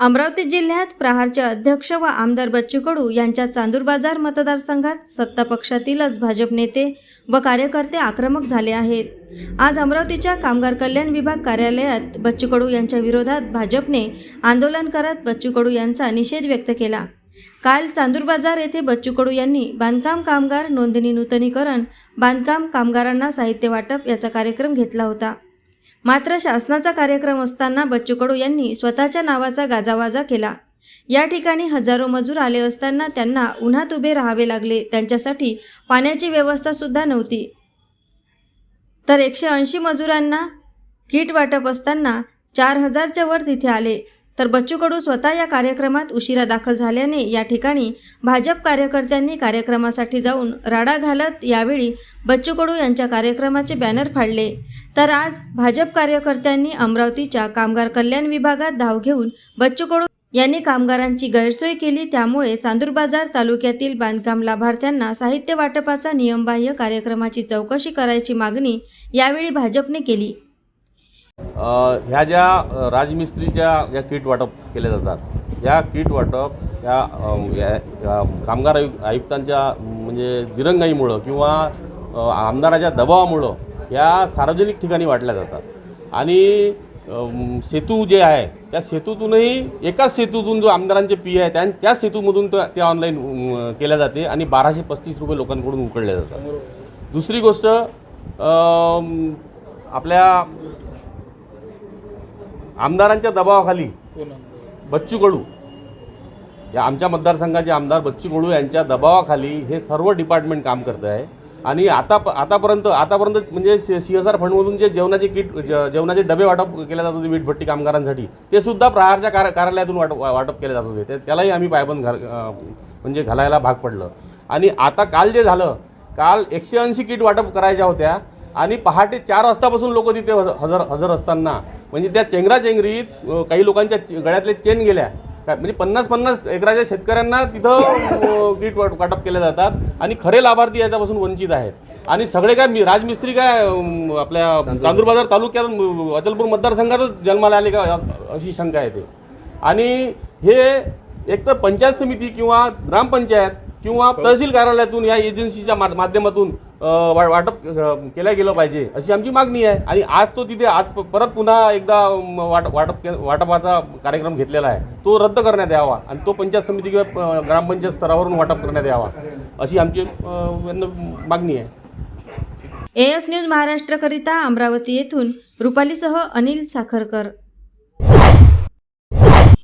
अमरावती जिल्ह्यात प्रहारचे अध्यक्ष व आमदार बच्चू कडू यांच्या चांदूर बाजार मतदारसंघात सत्ता पक्षातीलच भाजप नेते व कार्यकर्ते आक्रमक झाले आहेत. आज अमरावतीच्या कामगार कल्याण विभाग कार्यालयात बच्चू कडू यांच्या विरोधात भाजपने आंदोलन करत बच्चू कडू यांचा निषेध व्यक्त केला. काल चांदूर बाजार येथे बच्चू कडू यांनी बांधकाम कामगार नोंदणी नूतनीकरण बांधकाम कामगारांना साहित्य वाटप याचा कार्यक्रम घेतला होता. मात्र शासनाचा कार्यक्रम असताना बच्चू कडू यांनी स्वतःच्या नावाचा गाजावाजा केला. या ठिकाणी हजारो मजूर आले असताना त्यांना उन्हात उभे राहावे लागले. त्यांच्यासाठी पाण्याची व्यवस्थासुद्धा नव्हती. तर एकशे ऐंशी मजुरांना किट वाटप असताना चार हजारच्या वर तिथे आले. तर बच्चू कडू स्वतः या कार्यक्रमात उशिरा दाखल झाल्याने या ठिकाणी भाजप कार्यकर्त्यांनी कार्यक्रमासाठी जाऊन राडा घालत यावेळी बच्चू कडू यांच्या कार्यक्रमाचे बॅनर फाडले. तर आज भाजप कार्यकर्त्यांनी अमरावतीच्या कामगार कल्याण विभागात धाव घेऊन बच्चू कडू यांनी कामगारांची गैरसोय केली. त्यामुळे चांदूरबाजार तालुक्यातील बांधकाम लाभार्थ्यांना साहित्य वाटपाचा नियमबाह्य कार्यक्रमाची चौकशी करायची मागणी यावेळी भाजपने केली. ह्या ज्या राजमिस्त्रीच्या ज्या किट वाटप केल्या जातात या किट वाटप ह्या या कामगार आयु आयुक्तांच्या म्हणजे दिरंगाईमुळं किंवा आमदाराच्या दबावामुळं या सार्वजनिक ठिकाणी वाटल्या जातात. आणि सेतू जे आहे त्या सेतूतूनही एकाच सेतूतून जो आमदारांचे पी आहे त्या त्या सेतूमधून त्या- ते ऑनलाईन केल्या जाते आणि बाराशे पस्तीस रुपये लोकांकडून उकळल्या जातात. दुसरी गोष्ट आपल्या आमदारांच्या दबावाखाली बच्चू कडू या आमच्या मतदारसंघाचे आमदार बच्चू कडू यांच्या दबावाखाली हे सर्व डिपार्टमेंट काम करत आहे. आणि आता आतापर्यंत आतापर्यंत म्हणजे सी एस आर फंडमधून जे जेवणाचे किट जेवणाचे डबे वाटप केले जात होते वीटभट्टी कामगारांसाठी ते सुद्धा प्रहारच्या कार्य कार्यालयातून वाटप वाटप केले जात होते. ते त्यालाही आम्ही पायबंद घाल म्हणजे घालायला भाग पडलं. आणि आता काल जे झालं काल एकशे ऐंशी किट वाटप करायच्या होत्या. आणि पहाटे चार वाजतापासून लोक तिथे हज- हजर हजर असताना म्हणजे त्या चेंगराचेंगरीत काही लोकांच्या गळ्यातले चेन गेल्या. काय म्हणजे पन्नास पन्नास एकराच्या शेतकऱ्यांना तिथं किट वाट वाटप केले जातात आणि खरे लाभार्थी याच्यापासून वंचित आहेत. आणि सगळे काय मी राजमिस्त्री काय आपल्या चांदूर. बाजार तालुक्यात अचलपूर मतदारसंघातच जन्माला आले का अशी शंका येते आणि हे एकतर पंचायत समिती किंवा ग्रामपंचायत किंवा तहसील कार्यालयातून या एजन्सीच्या मा माध्यमातून वा- वाटप केलं गेलं पाहिजे अशी आमची मागणी आहे. आणि आज तो तिथे आज प- परत पुन्हा एकदा वाट वाटप के- वाटपाचा कार्यक्रम घेतलेला आहे. तो रद्द करण्यात यावा आणि तो पंचायत समिती किंवा ग्रामपंचायत स्तरावरून वाटप करण्यात यावा अशी आमची मागणी आहे. ए एस न्यूज महाराष्ट्रकरिता अमरावती येथून रुपालीसह अनिल साखरकर.